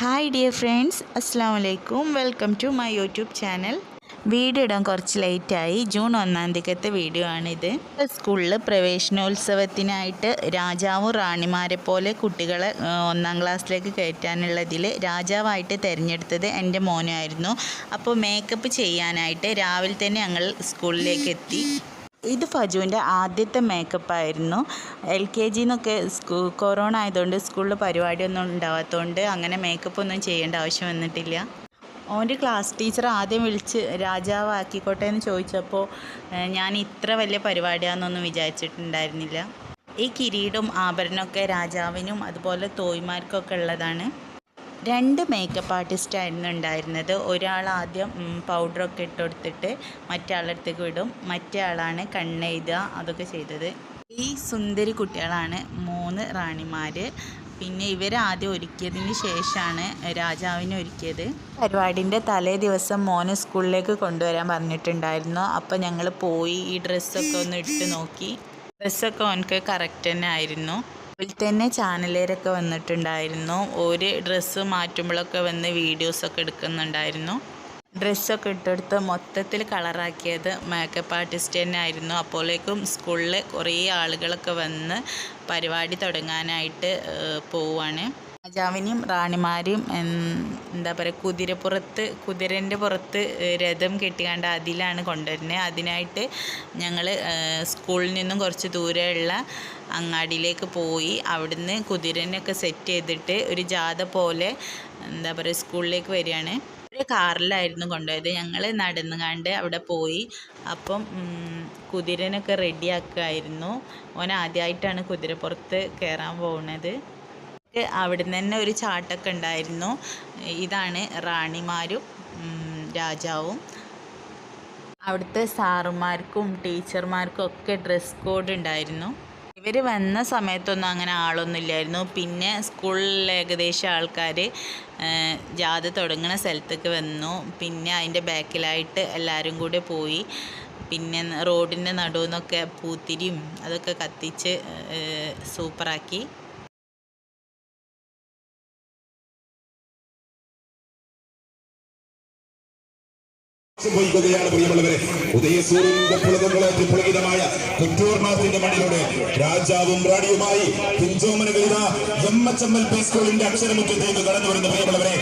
Hi dear friends അസ്സാം വലൈക്കും welcome to my YouTube channel video ഇടാൻ കുറച്ച് ലേറ്റായി ജൂൺ ഒന്നാം തീയതിക്കത്തെ വീഡിയോ ആണിത്. സ്കൂളിൽ പ്രവേശനോത്സവത്തിനായിട്ട് രാജാവും റാണിമാരെ പോലെ കുട്ടികളെ ഒന്നാം ക്ലാസ്സിലേക്ക് കയറ്റാനുള്ളതിൽ രാജാവായിട്ട് തിരഞ്ഞെടുത്തത് എന്റെ മോനായിരുന്നു. അപ്പോൾ മേക്കപ്പ് ചെയ്യാനായിട്ട് രാവിലെ തന്നെ ഞങ്ങൾ സ്കൂളിലേക്ക് എത്തി. ഇത് ഫജുവിന്റെ ആദ്യത്തെ മേക്കപ്പ് ആയിരുന്നു. എൽ കെ ജിന്നൊക്കെ സ്കൂ കൊറോണ ആയതുകൊണ്ട് സ്കൂളിൽ പരിപാടിയൊന്നും ഉണ്ടാവാത്തതുകൊണ്ട് അങ്ങനെ മേക്കപ്പ് ഒന്നും ചെയ്യേണ്ട ആവശ്യം വന്നിട്ടില്ല. ഓന്റെ ക്ലാസ് ടീച്ചർ ആദ്യം വിളിച്ച് രാജാവ് ആക്കിക്കോട്ടെ എന്ന് ചോദിച്ചപ്പോൾ ഞാൻ ഇത്ര വലിയ പരിപാടിയാണെന്നൊന്നും വിചാരിച്ചിട്ടുണ്ടായിരുന്നില്ല. ഈ കിരീടവും ആഭരണമൊക്കെ രാജാവിനും അതുപോലെ തോയ്മാർക്കൊക്കെ ഉള്ളതാണ്. രണ്ട് മേക്കപ്പ് ആർട്ടിസ്റ്റായിരുന്നു ഉണ്ടായിരുന്നത്. ഒരാൾ ആദ്യം പൗഡറൊക്കെ ഇട്ട് കൊടുത്തിട്ട് മറ്റേ ആളടുത്തേക്ക് വിടും. മറ്റേ ആളാണ് കണ്ണെഴുതുക അതൊക്കെ ചെയ്തത്. ഈ സുന്ദരി കുട്ടികളാണ് മൂന്ന് റാണിമാർ പിന്നെ ഇവർ ആദ്യം ഒരുക്കിയതിന് ശേഷമാണ് രാജാവിനെ ഒരുക്കിയത്. പരിപാടിന്റെ തലേ ദിവസം മോനെ സ്കൂളിലേക്ക് കൊണ്ടുവരാൻ പറഞ്ഞിട്ടുണ്ടായിരുന്നു. അപ്പോൾ ഞങ്ങൾ പോയി ഈ ഡ്രസ്സൊക്കെ ഒന്ന് ഇട്ട് നോക്കി. ഡ്രസ്സൊക്കെ അവനക്ക് കറക്റ്റ് തന്നെ ആയിരുന്നു. അതിൽ തന്നെ ചാനലേരൊക്കെ വന്നിട്ടുണ്ടായിരുന്നു. ഒരു ഡ്രസ്സ് മാറ്റുമ്പോഴൊക്കെ വന്ന് വീഡിയോസൊക്കെ എടുക്കുന്നുണ്ടായിരുന്നു. ഡ്രസ്സൊക്കെ ഇട്ടെടുത്ത് മൊത്തത്തിൽ കളറാക്കിയത് മേക്കപ്പ് ആർട്ടിസ്റ്റ് തന്നെ ആയിരുന്നു. അപ്പോഴേക്കും സ്കൂളിൽ കുറേ ആളുകളൊക്കെ വന്ന് പരിപാടി തുടങ്ങാനായിട്ട് പോവുകയാണ് രാജാവിനെയും റാണിമാരെയും എന്താ പറയുക കുതിരപ്പുറത്ത് കുതിരന്റെ പുറത്ത് രഥം കെട്ടിക്കാണ്ട് അതിലാണ് കൊണ്ടുവരുന്നത്. അതിനായിട്ട് ഞങ്ങൾ സ്കൂളിൽ നിന്നും കുറച്ച് ദൂരെയുള്ള അങ്ങാടിയിലേക്ക് പോയി. അവിടുന്ന് കുതിരനൊക്കെ സെറ്റ് ചെയ്തിട്ട് ഒരു ജാഥ പോലെ എന്താ പറയുക സ്കൂളിലേക്ക് വരികയാണ്. ഒരു കാറിലായിരുന്നു കൊണ്ടുപോയത്. ഞങ്ങൾ നടന്നു കണ്ട് അവിടെ പോയി. അപ്പം കുതിരനൊക്കെ റെഡിയാക്കുമായിരുന്നു ഓൻ ആദ്യമായിട്ടാണ് കുതിരപ്പുറത്ത് കയറാൻ പോകുന്നത് അവിടുന്ന് തന്നെ ഒരു ചാട്ടൊക്കെ ഉണ്ടായിരുന്നു. ഇതാണ് റാണിമാരും രാജാവും. അവിടുത്തെ സാറുമാർക്കും ടീച്ചർമാർക്കും ഒക്കെ ഡ്രസ് കോഡ് ഉണ്ടായിരുന്നു. ഇവർ വന്ന സമയത്തൊന്നും അങ്ങനെ ആളൊന്നും ഇല്ലായിരുന്നു. പിന്നെ സ്കൂളിൽ ഏകദേശം ആൾക്കാർ ജാഥ തുടങ്ങുന്ന സ്ഥലത്തേക്ക് വന്നു. പിന്നെ അതിന്റെ ബാക്കിലായിട്ട് എല്ലാവരും കൂടെ പോയി. പിന്നെ റോഡിന്റെ നടുവിൽ നിന്നൊക്കെ പൂത്തിരിയും അതൊക്കെ കത്തിച്ച് സൂപ്പറാക്കി. പ്രിയമുള്ളവരെ. ഉദയസൂര്യന്റെ രാജാവും റാണിയുമായി പിഞ്ചോമന പി സ്കൂളിന്റെ കടന്നു വരുന്ന പ്രിയമുള്ളവരെ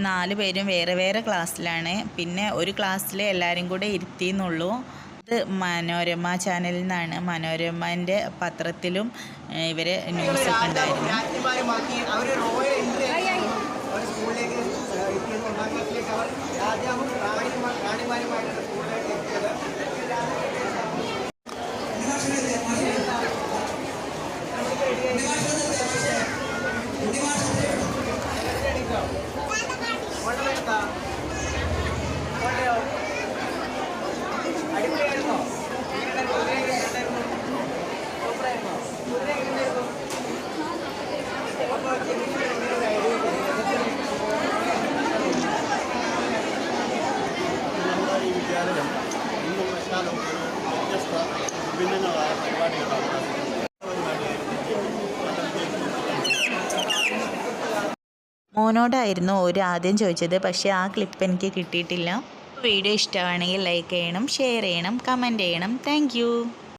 നാല് പേരും വേറെ വേറെ ക്ലാസ്സിലാണ് പിന്നെ ഒരു ക്ലാസ്സിൽ എല്ലാവരും കൂടെ ഇരുത്തിയെന്നുള്ളൂ മനോരമ ചാനലിൽ നിന്നാണ് മനോരമന്റെ പത്രത്തിലും ഇവരെ ന്യൂസ് ഉണ്ടായിരുന്നു. മോനോടായിരുന്നു ഒരു ആദ്യം ചോദിച്ചത് പക്ഷേ ആ ക്ലിപ്പ് എനിക്ക് കിട്ടിയിട്ടില്ല. വീഡിയോ ഇഷ്ടമാണെങ്കിൽ ലൈക്ക് ചെയ്യണം ഷെയർ ചെയ്യണം കമന്റ് ചെയ്യണം. താങ്ക്